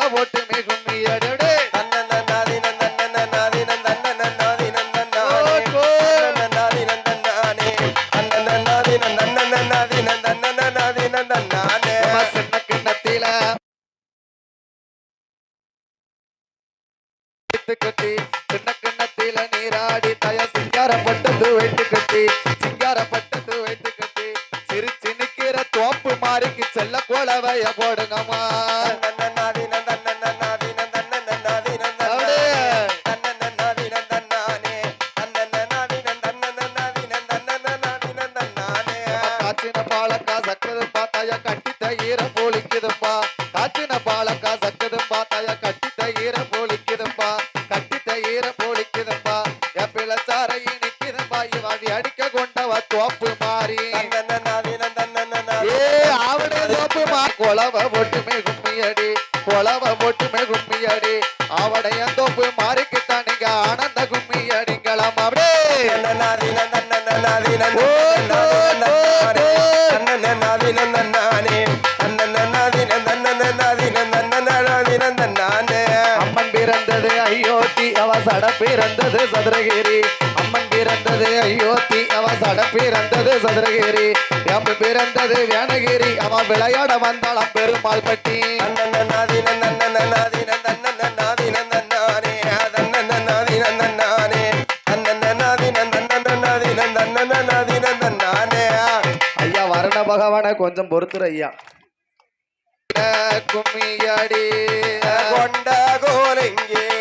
தங்க போட்டு மிகும் இடடே கட்டி சின்ன கிண்ணத்தில நீராடி தய சிங்காரம் பட்டது வைத்து கட்டி சிங்காரம் பட்டது வைத்து கட்டி சிரிச்சு நிக்கிற தோப்பு மாறிக்கு செல்ல கோலவைய போடுங்கம்மா தாய கட்டித்த ஈர போலிக்குதுப்பா காத்தின பாலக்கா சக்குதுப்பா தாய கட்டித்த ஈர போலிக்குதுப்பா கட்டித்த ஈர போலிக்குதுப்பா என் பிள்ளைச்சாரை நிக்குதுப்பா இவாடி அடிக்க கொண்டவ தோப்பு மாறி ஏ அவனே தோப்பு மா கொலவ ஒட்டுமே கும்மியடி கொலவ ஒட்டுமே கும்மியடி அவடைய தோப்பு மாறிக்கிட்டா நீங்க ஆனந்த கும்மி அடிங்களாம் அப்படியே அம்மன் பிறந்தது ஐயோத்தி அவ சட பிறந்தது சதுரகிரி அம்மன் பிறந்தது ஐயோத்தி அவ சட பிறந்தது சதுரகிரி எம்ம பிறந்தது வேணகிரி அவ விளையாட வந்தாளாம் பெருமாள் பட்டி ஐயா வரண பகவான கொஞ்சம் பொறுத்துரு ஐயா. கும்மியடி கொண்ட கோலங்கிட